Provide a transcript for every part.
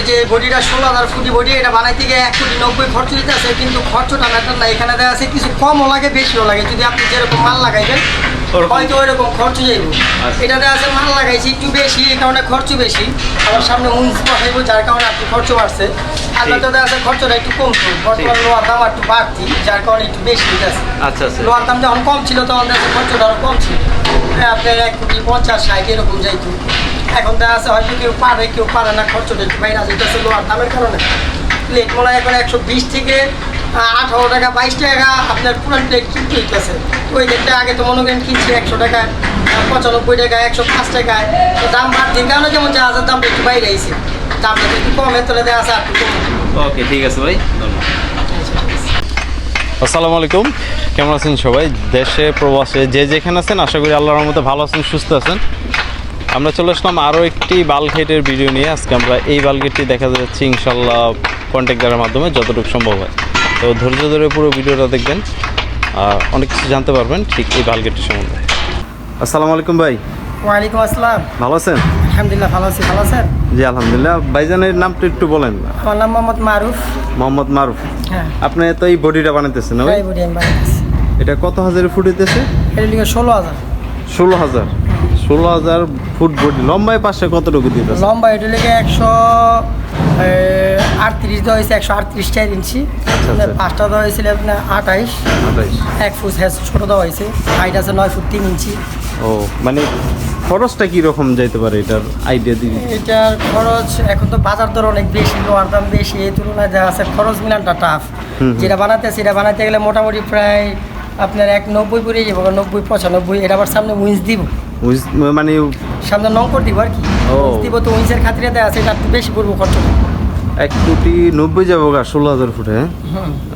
এই যে বডিটা ষোলো হাজার ফুটি বডি এটা বানাইতে গিয়ে এক কোটি নব্বই খরচ দিতে আছে কিন্তু খরচটা ম্যাটার না এখানে দেখা আছে কিছু কমও লাগে বেশিও লাগে। যদি আপনি যেরকম মাল লাগাইবেন। হয়তো ওইরকম খরচ যাইব আচ্ছা। এটা দেখা আছে মাল লাগাইছি একটু বেশি এই কারণে খরচ বেশি। আমার সামনে উন্স বসাইব যার কারণে আপনি খরচ বাড়ছে। আর। নয়তো আছে খরচটা একটু কমতো বর্তমান লোহার দাম একটু বাড়তি যার কারণে একটু বেশি গেছে আচ্ছা আচ্ছা। লোহার দাম যখন কম ছিল তখন দেখা খরচটা আরও কম ছিল। আপনার এক কোটি পঞ্চাশ ষাট এরকম যাইতো। এখন দেখা আছে হয়তো কেউ পারে কেউ পারে না খরচটা একটু বাইরে যেতেছে লোহার দামের কারণে। প্লেট মনে হয় এখন একশো বিশ থেকে আঠারো টাকা বাইশ টাকা আপনার পুরান প্লেট কিনতে হইতেছে। ওই প্লেটটা আগে তো মনে করেন কিনছি একশো টাকায় পঁচানব্বই টাকায় একশো পাঁচ টাকায়। তো দাম বাড়তির কারণে যেমন জাহাজের দামটা একটু বাইরে আইছে। দামটা একটু কমে তাহলে দেখা আছে আর একটু ওকে ঠিক আছে ভাই ধন্যবাদ। আসসালামু আলাইকুম কেমন আছেন সবাই? দেশে প্রবাসে যে যেখানে আছেন আশা করি আল্লাহর মতো ভালো আছেন সুস্থ আছেন। আমরা চলে আসলাম আরও একটি বালঘেটের ভিডিও নিয়ে। আজকে আমরা এই বালঘেটটি দেখা যাচ্ছে ইনশাল্লাহ কন্ট্যাক্ট মাধ্যমে যতটুকু সম্ভব হয়। তো ধৈর্য ধরে পুরো ভিডিওটা দেখবেন আর অনেক কিছু জানতে পারবেন ঠিক এই বালঘেটটির সম্বন্ধে। আসসালামু আলাইকুম ভাই। ওয়ালাইকুম আসসালাম। ভালো আছেন? আলহামদুলিল্লাহ ভালো আছি ভালো আছেন? জি আলহামদুলিল্লাহ। ভাইজানের নামটা একটু বলেন। আমার নাম মোহাম্মদ মারুফ। মোহাম্মদ মারুফ। হ্যাঁ। আপনি তো এই বডিটা বানাইতেছেন না ভাই? বডি আমি বানাইতেছি। এটা কত হাজারে ফুট হইতেছে এটা লিখে ষোলো হাজার। ষোলো হাজার। ষোলো হাজার ফুট বডি লম্বায় পাশে কতটুকু দিতেছে লম্বা এটা লিখে একশো আটত্রিশ দেওয়া হয়েছে একশো আটত্রিশ চার ইঞ্চি। আচ্ছা। পাঁচটা দেওয়া হয়েছিল আপনার আঠাইশ। এক ফুট হ্যাঁ ছোটো দেওয়া হয়েছে। হাইট আছে নয় ফুট তিন ইঞ্চি। ও মানে খরচটা কি রকম যাইতে পারে এটার আইডিয়া দিবি এটার খরচ এখন তো বাজার দর অনেক বেশি লোহার দাম বেশি এই তুলনায় দেখা আছে খরচ মিলানটা টাফ যেটা বানাতে সেটা বানাতে গেলে মোটামুটি প্রায় আপনার এক নব্বই পরে যাব নব্বই পঁচানব্বই এটা আবার সামনে উইন্স দিব। মানে সামনে নঙ্কর দিব আর কি। দিব তো উইন্সের খাতিরে দেওয়া আছে এটা একটু বেশি পড়ব খরচ এক কোটি নব্বই যাব গা ষোলো হাজার ফুটে হ্যাঁ?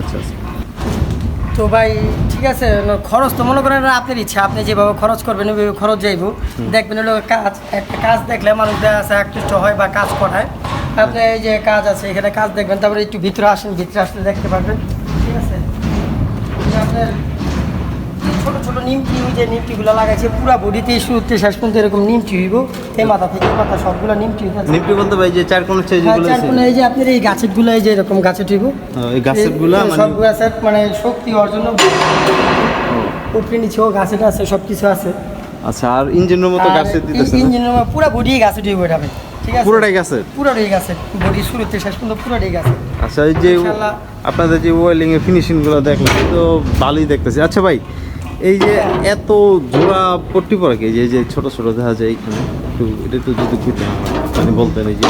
আচ্ছা আচ্ছা। তো ভাই ঠিক আছে খরচ তো মনে করেন আপনার ইচ্ছা আপনি যেভাবে খরচ করবেন ওইভাবে খরচ যাইব। দেখবেন হলো কাজ একটা কাজ দেখলে মানুষ আছে আকৃষ্ট হয় বা কাজ করায়। আপনি এই যে কাজ আছে এখানে কাজ দেখবেন তারপরে একটু ভিতরে আসেন ভিতরে আসলে দেখতে পারবেন। ঠিক আছে? আপনার নিমটি ওই যে নিমটিগুলো লাগাইছে পুরা বডিতে শুরুতে শেষ পর্যন্ত এরকম নিমটি হইব। এই মাথা থেকে মাথা সবগুলো হইব নিপটি বলতে ভাই যে চার কোন হ্যাঁ, যেগুলো চার কোন এই যে আপনার এই গাছেরগুলো এই যে এরকম গাছে টিবু। এই গাছেরগুলা এই মানে- সব গাছের মানে শক্তি জন্য উপরে নিচেও গাছের আছে সব কিছু আছে। আচ্ছা আর ইঞ্জিনের মতো গাছে দিতেছে? ইঞ্জিনের পুরো বডি গাছে টিবু এটা ভাই, ঠিক আছে? পুরোটাই গাছের পুরোটাই গাছে বডি শুরুতে শেষ পর্যন্ত পুরোটাই গাছে। আচ্ছা এই যে আপনাদের যে ওয়েলিং এর ফিনিশিংগুলো দেখলাম তো ভালোই দেখতেছি। আচ্ছা ভাই এই যে এত জোড়া পট্টি পরে কি? এই যে যে ছোট ছোট দেখা যায় এখানে একটু এটা একটু যদি খেতে মানে বলতেন এই যে।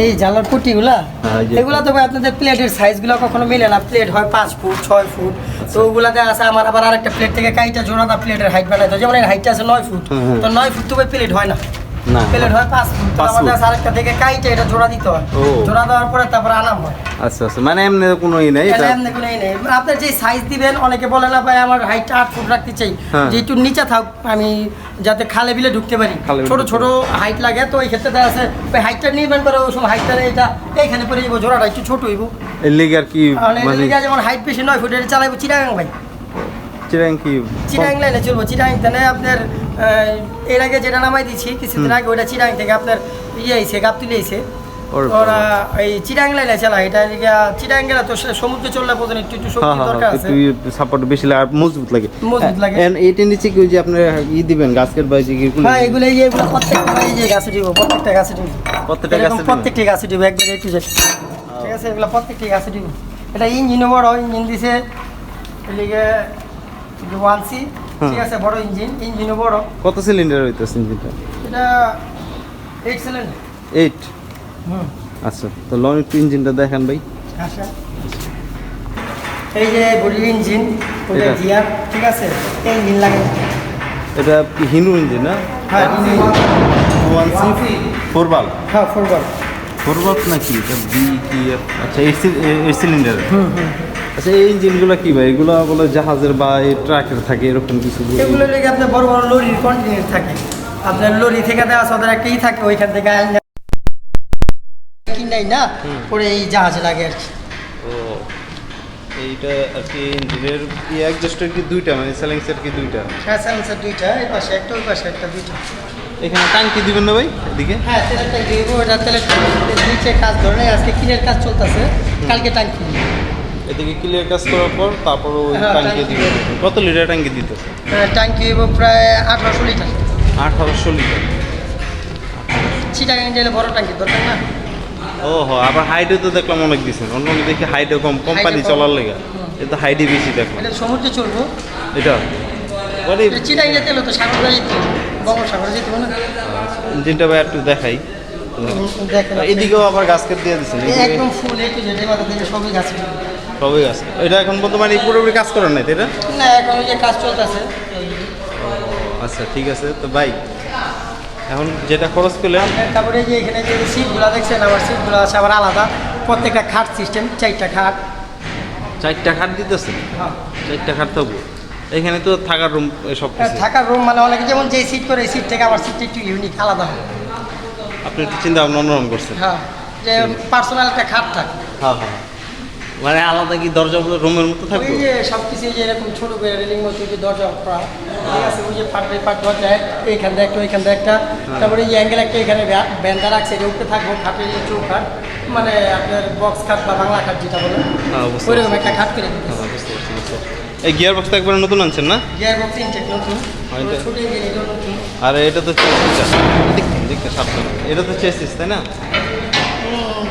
এই জালার পুটিগুলা হ্যাঁ, এগুলা তো আপনাদের প্লেটের সাইজগুলো কখনো মিলে না। প্লেট হয় পাঁচ ফুট ছয় ফুট। আচ্ছা। তো ওগুলাতে আছে আমার আবার আরেকটা প্লেট থেকে কাইটা জোড়াটা প্লেটের হাইট বানাইতে হয়। যেমন এর হাইটটা আছে নয় ফুট। হুম, হুম। তো নয় ফুট তো প্লেট হয় না। না প্লেট হয় পাঁচ ফুট। তো আমাদের আরেকটা থেকে কাইটা এটা জোড়া দিতে হয়। জোড়া দেওয়ার পরে তারপরে হয়। আচ্ছা আচ্ছা। মানে এমনি কোনো ই নেই এটা এটা এমনি কোনো ই নেই। আপনার যে সাইজ দিবেন অনেকে বলে না ভাই আমার হাইটটা আট ফুট রাখতে চাই। হ্যাঁ। যে একটু নিচে থাক আমি যাতে খালে বিলে ঢুকতে পারি। ছোট ছোট হাইট লাগে তো এই ক্ষেত্রে দেখা আছে হাইটটা নিবেন করে ওই সময় হাইটটা এটা এইখানে পরে যাব জোড়াটা একটু ছোট হইব। এর লিগে আর কি মানে মানে যেমন হাইট বেশি নয় ফুট এটা চালাইবো চিরাগাং ভাই। চিরাং কি চিরাং লাইনে চলবো। চিরাং তাহলে আপনার এর আগে যেটা নামাই দিচ্ছি কিছুদিন আগে ওইটা চিরাং থেকে আপনার ইয়ে আইছে গাপ তুলে আইছে। ওরা এই চিরাং লাইনে চালা এটা এদিকে চিরাং তো সমুদ্রে চললে বোঝেন একটু একটু হ্যাঁ শক্তি হ্যাঁ দরকার হ্যাঁ, আছে। সাপোর্ট বেশি লাগে মজবুত লাগে। মজবুত লাগে। And এইটার নিচে কি যে আপনি ই দিবেন গাছের বা কি হ্যাঁ এগুলো এই এগুলো প্রত্যেকটা এই যে গাছে দিব প্রত্যেকটা গাছে দিব। প্রত্যেকটা গাছে? প্রত্যেকটি গাছে দিব একবার একটু ঠিক আছে এগুলো প্রত্যেকটি গাছে দিব। এটা ইঞ্জিনও বড় ইঞ্জিন দিছে এদিকে ওয়ান সি। ঠিক আছে বড় ইঞ্জিন ইঞ্জিনও বড়। কত সিলিন্ডার হইতেছে ইঞ্জিনটা? এটা এইট সিলিন্ডার এইট হুম। আচ্ছা তো লং একটু ইঞ্জিনটা দেখেন ভাই। আচ্ছা। এই যে বডির ইঞ্জিন ওটা? গিয়ার ঠিক আছে? এই ইঞ্জিন লাগে। এটা হিনু ইঞ্জিন না? হ্যাঁ ইঞ্জিন। ওয়ান সি ফোর বাল হ্যাঁ ফুটবল ফোর বাল নাকি? এটা বি কি এফ আচ্ছা এইট সিলিন্ডার হুম হুম। আচ্ছা এই ইঞ্জিনগুলো কি ভাই? এগুলো বলে জাহাজের বা ট্রাকের থাকে এরকম কিছু এগুলো লেগে আপনার বড় বড় লরির কন্টিনিউ থাকে। আপনার লরি থেকে দেওয়া সদের একটা ই থাকে ওইখান থেকে কিনাই না? পরে এই জাহাজে লাগে আর কি। ও এইটা আর কি ইঞ্জিনের অ্যাডজাস্টার কি দুইটা? মানে স্যালেন্সার কি দুইটা? হ্যাঁ স্যালেন্সার দুইটা এই পাশে একটা ওই পাশে একটা দুইটা। এখানে টাঙ্কি দিবেন না ভাই? এদিকে? হ্যাঁ তেলের ট্যাঙ্কি দিব ওটা তেলের নিচে কাজ ধরে আজকে কিনের কাজ চলতেছে। কালকে ট্যাঙ্কি। এদিকে ক্লিয়ার কাজ করার পর তারপর ওই টাঙ্কি টাঙ্কি কত লিটার ট্যাঙ্কি দিতে? ট্যাঙ্কি প্রায় আঠারোশো লিটার আঠারোশো লিটার চিটাগাং গেলে বড় ট্যাঙ্কি দরকার না? ও হো আবার হাইটে তো দেখলাম অনেক দিচ্ছেন অন্য অন্য দেখি হাইটে কম কোম্পানি চলার লেগে। এটা হাইটে বেশি দেখলাম এটা সমুদ্রে চলবো এটা? মানে চিটাগাং যেতে হলে তো সাগরে যেতে হবে। বঙ্গোসাগরে যেতে হবে না? ইঞ্জিনটা ভাই একটু দেখাই। এদিকেও আবার গাছ কেটে দিয়ে দিচ্ছেন একদম ফুল একটু যেতে মাথা থেকে সবই গাছ সবই গাছ এটা এখন বর্তমানে পুরোপুরি কাজ করেন নাই তাই না? না এখন যে কাজ চলতেছে। আচ্ছা ঠিক আছে। তো ভাই এখন যেটা খরচ করলেন তারপরে যে এখানে যে সিটগুলো দেখছেন আমার সিটগুলো আছে আবার আলাদা। প্রত্যেকটা খাট সিস্টেম চারটা খাট। চারটা খাট দিতেছেন হ্যাঁ। চারটা খাট থাকব এখানে তো থাকার রুম সব থাকার রুম মানে অনেকে যেমন যে সিট করে সিট থেকে আমার সিটটা একটু ইউনিক আলাদা হয়। আপনি একটু চিন্তা ভাবনা অন্যরকম করছেন। হ্যাঁ যে পার্সোনাল একটা খাট থাকে। হ্যাঁ হ্যাঁ। মানে আলাদা কি দরজা রুমের মতো থাকবে? ওই যে সব কিছু যে এরকম ছোট করে রেলিং মতো যে দরজা করা ঠিক আছে ওই যে পার্ট বাই পার্ট দরজা এইখান থেকে একটা ওইখান থেকে একটা তারপরে এই অ্যাঙ্গেল একটা এখানে ব্যান্ডা রাখছে যে উপরে থাকব খাটের যে চৌ খাট মানে আপনার বক্স খাট বা বাংলা খাট যেটা বলে হ্যাঁ, ওইরকম একটা খাট করে হ্যাঁ। এই গিয়ার বক্সটা একবার নতুন আনছেন না? গিয়ার বক্স ইনটেক নতুন হ্যাঁ, এটা- আর এটা তো চেসিস দেখতে দেখতে সাবধানে। এটা তো চেসিস তাই না? হুম,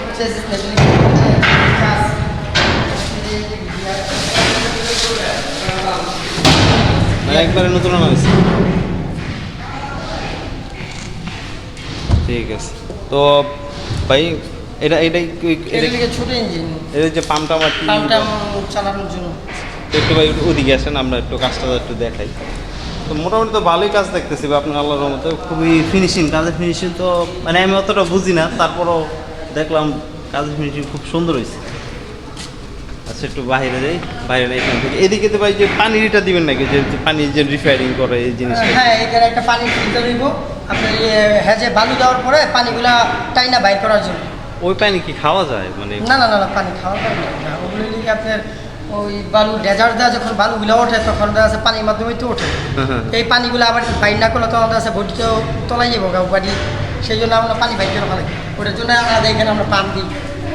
একবারে নতুন আনা হয়েছে। ঠিক আছে। তো ভাই এটা এটাই এটা এটা ছোট ইঞ্জিন এটা যে পাম্পটা আমার পাম্পটা চালানোর জন্য। একটু ভাই ওদিকে আসেন আমরা একটু কাজটা একটু দেখাই। তো মোটামুটি তো ভালোই কাজ দেখতেছি আপনার আল্লাহর রহমতে। খুবই ফিনিশিং কাজের ফিনিশিং তো মানে আমি অতটা বুঝি না তারপরও দেখলাম কাজের ফিনিশিং খুব সুন্দর হয়েছে। আচ্ছা একটু বাইরে যাই বাইরে এখান থেকে। এদিকে তো ভাই যে পানিটা দিবেন নাকি? যে পানি যে রিফায়ারিং করে এই জিনিসটা? হ্যাঁ এখানে একটা পানি ফিল্টার দিব। আপনার ইয়ে হেজে বালু দেওয়ার পরে পানিগুলা টাইনা বাইর করার জন্য। ওই পানি কি খাওয়া যায়? মানে না না না না পানি খাওয়া যায় না। ওগুলো লিখে আপনার ওই বালু ডেজার্ট দেওয়া যখন বালুগুলো ওঠে তখন দেখা যাচ্ছে পানির মাধ্যমে তো ওঠে। হ্যাঁ, হ্যাঁ। এই পানিগুলো আবার বাইর না করলে তখন দেখা যাচ্ছে বডিতেও তলাই যাব বাড়ি সেই জন্য আমরা পানি বাইর করে ফেলাই। ওটার জন্য আমরা এখানে আমরা পাম্প দিই।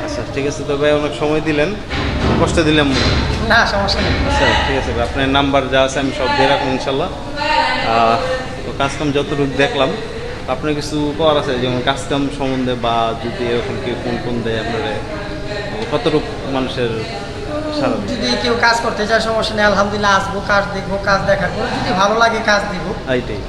আচ্ছা ঠিক আছে তো ভাই অনেক সময় দিলেন। কষ্ট দিলাম। না সমস্যা নেই। আচ্ছা ঠিক আছে আপনার নাম্বার যা আছে আমি সব দিয়ে রাখব ইনশাল্লাহ। কাজকাম যতটুকু দেখলাম আপনার কিছু উপহার আছে যেমন কাজকাম সম্বন্ধে বা যদি এরকম কেউ কোন কোন দেয় আপনার কতটুকু মানুষের যদি কেউ কাজ করতে চায় সমস্যা নেই আলহামদুলিল্লাহ আসব কাজ দেখব কাজ দেখার পরে যদি ভালো লাগে কাজ দিব।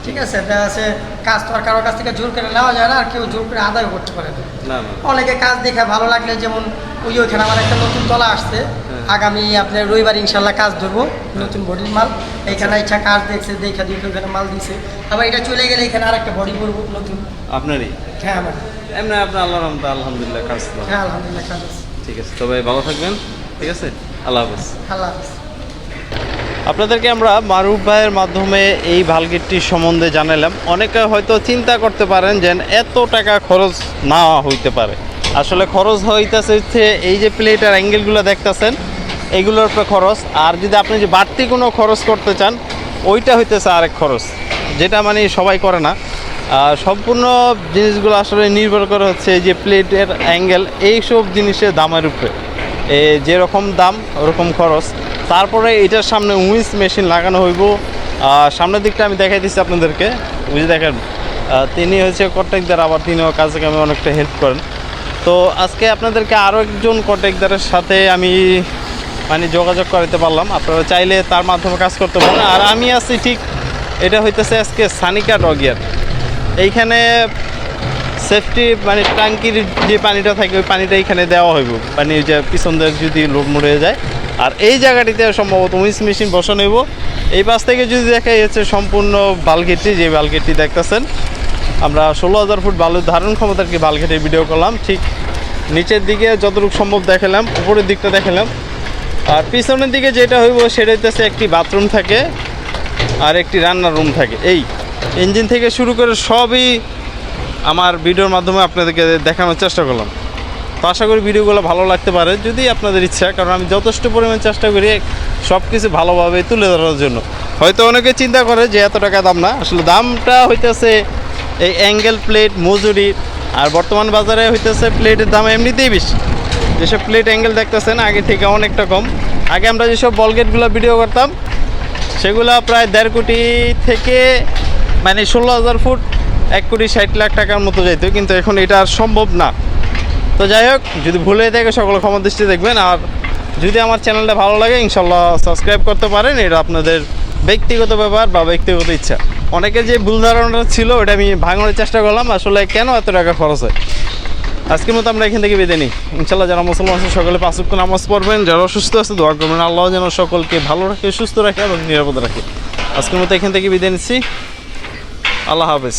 ঠিক আছে আছে কাজ তো আর কারোর কাছ থেকে জোর করে নেওয়া যায় না আর কেউ জোর করে আদায় করতে পারে না। অনেকে কাজ দেখে ভালো লাগলে যেমন ওই ওইখানে আমার একটা নতুন তলা আসছে। হ্যাঁ। আগামী আপনার রবিবার ইনশাল্লাহ কাজ ধরবো নতুন বডির মাল। এইখানে ইচ্ছা কাজ দেখছে দেখা দেখে ওখানে মাল দিছে। আবার এটা চলে গেলে এখানে আর একটা বডি করব নতুন। আপনারই? হ্যাঁ আমার। এমনি আপনার আল্লাহ রহমতে আলহামদুলিল্লাহ কাজ হ্যাঁ আলহামদুলিল্লাহ কাজ ঠিক আছে তবে ভালো থাকবেন। ঠিক আছে? আল্লাহ হাফেজ। আল্লাহ হাফিজ। আপনাদেরকে আমরা মারুফ ভাইয়ের মাধ্যমে এই ভালগেটটির সম্বন্ধে জানালাম। অনেকে হয়তো চিন্তা করতে পারেন যে এত টাকা খরচ না হইতে পারে। আসলে খরচ হইতেছে হচ্ছে এই যে প্লেটার অ্যাঙ্গেলগুলো দেখতেছেন এগুলোর উপরে খরচ। আর যদি আপনি যে বাড়তি কোনো খরচ করতে চান ওইটা হইতেছে আরেক খরচ। যেটা মানে সবাই করে না। সম্পূর্ণ জিনিসগুলো আসলে নির্ভর করে হচ্ছে এই যে প্লেটের অ্যাঙ্গেল এইসব জিনিসের দামের উপরে। যেরকম দাম, ওরকম খরচ। তারপরে এটার সামনে উইন্স মেশিন লাগানো হইব। সামনের দিকটা আমি দেখাই দিচ্ছি আপনাদেরকে। বুঝে দেখেন তিনি হচ্ছে কন্ট্রাক্টদার আবার তিনিও কাজে কামে অনেকটা হেল্প করেন। তো আজকে আপনাদেরকে আরও একজন কন্ট্রাক্টদারের সাথে আমি মানে যোগাযোগ করাতে পারলাম। আপনারা চাইলে তার মাধ্যমে কাজ করতে পারেন। আর আমি আছি ঠিক, এটা হইতেছে আজকে সানিকা ডগিয়ার। এইখানে সেফটি মানে ট্যাঙ্কির যে পানিটা থাকে, ওই পানিটা এখানে দেওয়া হইব। মানে ওই যে পিছন দিয়ে যদি লোড হয়ে যায়। আর এই জায়গাটিতে সম্ভবত উইন্স মেশিন বসানো হইব। এই পাশ থেকে যদি দেখা যাচ্ছে সম্পূর্ণ বালগেটটি যে বালগেটটি দেখতেছেন। আমরা ষোলো হাজার ফুট বালুর ধারণ ক্ষমতার কি বালগেটের ভিডিও করলাম। ঠিক নিচের দিকে যতটুকু সম্ভব দেখালাম, উপরের দিকটা দেখালাম। আর পিছনের দিকে যেটা হইব, সেটা হইতেছে একটি বাথরুম থাকে, আর একটি রান্নার রুম থাকে। এই ইঞ্জিন থেকে শুরু করে সবই আমার ভিডিওর মাধ্যমে আপনাদেরকে দেখানোর চেষ্টা করলাম। তো আশা করি ভিডিওগুলো ভালো লাগতে পারে, যদি আপনাদের ইচ্ছা, কারণ আমি যথেষ্ট পরিমাণ চেষ্টা করি সব কিছু ভালোভাবে তুলে ধরার জন্য। হয়তো অনেকে চিন্তা করে যে এত টাকা দাম না, আসলে দামটা হইতেছে এই অ্যাঙ্গেল প্লেট মজুরি, আর বর্তমান বাজারে হইতেছে প্লেটের দাম এমনিতেই বেশি। যেসব প্লেট অ্যাঙ্গেল দেখতেছেন, আগে থেকে অনেকটা কম। আগে আমরা যেসব বলগেটগুলো ভিডিও করতাম, সেগুলো প্রায় দেড় কোটি থেকে মানে ষোলো হাজার ফুট এক কোটি ষাট লাখ টাকার মতো যেত কিন্তু এখন এটা আর সম্ভব না। তো যাই হোক, যদি ভুলে থাকে সকলে ক্ষমা দৃষ্টি দেখবেন, আর যদি আমার চ্যানেলটা ভালো লাগে, ইনশাল্লাহ সাবস্ক্রাইব করতে পারেন, এটা আপনাদের ব্যক্তিগত ব্যাপার বা ব্যক্তিগত ইচ্ছা। অনেকের যে ভুল ধারণাটা ছিল, ওটা আমি ভাঙানোর চেষ্টা করলাম, আসলে কেন এত টাকা খরচ হয়? আজকের মতো আমরা এখান থেকে বেঁধে নিই। ইনশাল্লাহ যারা মুসলমান আছে, সকলে পাঁচ ওয়াক্ত নামাজ পড়বেন, যারা অসুস্থ আছে, দোয়া করবেন। আল্লাহ যেন সকলকে ভালো রাখে, সুস্থ রাখে এবং নিরাপদ রাখে। আজকের মতো এখান থেকে বিদায় নিচ্ছি। আল্লাহ হাফেজ।